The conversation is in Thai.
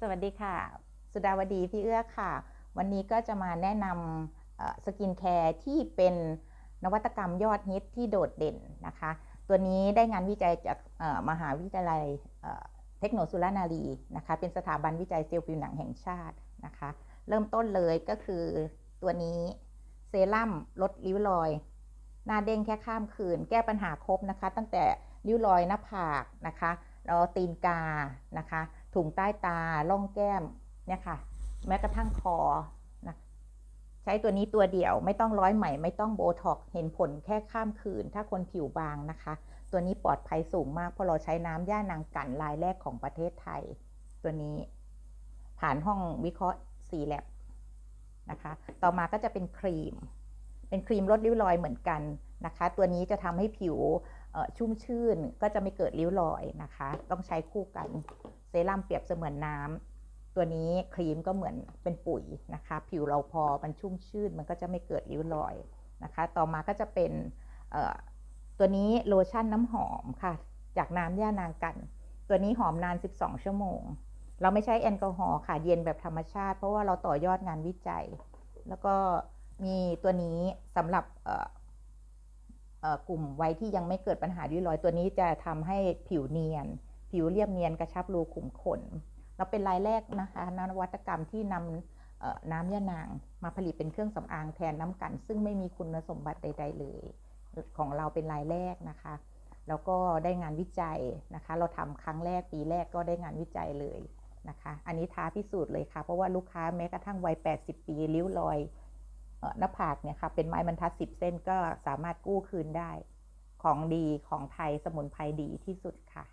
สวัสดีค่ะ สุดาวดีพี่เอื้อค่ะ วันนี้ก็จะมาแนะนำสกินแคร์ที่เป็นนวัตกรรมยอดฮิตที่โดดเด่นนะคะ ตัวนี้ได้งานวิจัยจากมหาวิทยาลัยเทคโนสุรานารีนะคะ เป็นสถาบันวิจัยเซลล์ผิวหนังแห่งชาตินะคะ เริ่มต้นเลยก็คือตัวนี้เซรั่มลดริ้วรอย หน้าเด้งแค่ข้ามคืน แก้ปัญหาครบนะคะ ตั้งแต่ริ้วรอยหน้าผากนะคะ แล้วตีนกานะคะ ถุงใต้ตาล่องแก้มเนี่ยค่ะ แม้กระทั่งคอนะใช้ตัวนี้ตัวเดียวไม่ต้องร้อยไหมไม่ต้องโบท็อกเห็นผลแค่ข้ามคืน ถ้าคนผิวบางนะคะ ตัวนี้ปลอดภัยสูงมากเพราะเราใช้น้ำย่านางกันรายแรกของประเทศไทย ตัวนี้ผ่านห้องวิเคราะห์ c ีแลบนะคะ ต่อมาก็จะเป็นครีม เป็นครีมลดริ้วรอยเหมือนกันนะคะ ตัวนี้จะทำให้ผิว ชุ่มชื่นก็จะไม่เกิดริ้วรอยนะคะ ต้องใช้คู่กันเซรั่มเปรียบเสมือนน้ำตัวนี้ครีมก็เหมือนเป็นปุ๋ยนะคะ ผิวเราพอมันชุ่มชื่นมันก็จะไม่เกิดริ้วรอยนะคะ ต่อมาก็จะเป็นตัวนี้โลชั่นน้ำหอมค่ะ จากน้ำย่านางกัน ตัวนี้หอมนาน 12 ชั่วโมง เราไม่ใช้แอลกอฮอล์ค่ะเย็นแบบธรรมชาติ เพราะว่าเราต่อยอดงานวิจัย แล้วก็มีตัวนี้สำหรับ กลุ่มไวัยที่ยังไม่เกิดปัญหาริ้วรอยตัวนี้จะทำให้ผิวเนียน ผิวเรียบเนียนกระชับรูขุมขนเราเป็นรายแรกนะคะนวัตกรรมที่นำเอ่อน้ำยานางมาผลิตเป็นเครื่องสำอางแทนน้ำกัน ซึ่งไม่มีคุณสมบัติใด ๆ เลย ของเราเป็นรายแรกนะคะ แล้วก็ได้งานวิจัยนะคะ เราทำครั้งแรกปีแรกก็ได้งานวิจัยเลยนะคะ อันนี้ท้าพิสูจน์เลยค่ะ เพราะว่าลูกค้าแม้กระทั่งวัย 80 ปีริ้วรอย หน้าผากเนี่ยค่ะเป็นไม้บรรทัด10เส้นก็สามารถกู้คืนได้ ของดีของไทยสมุนไพรดีที่สุดค่ะ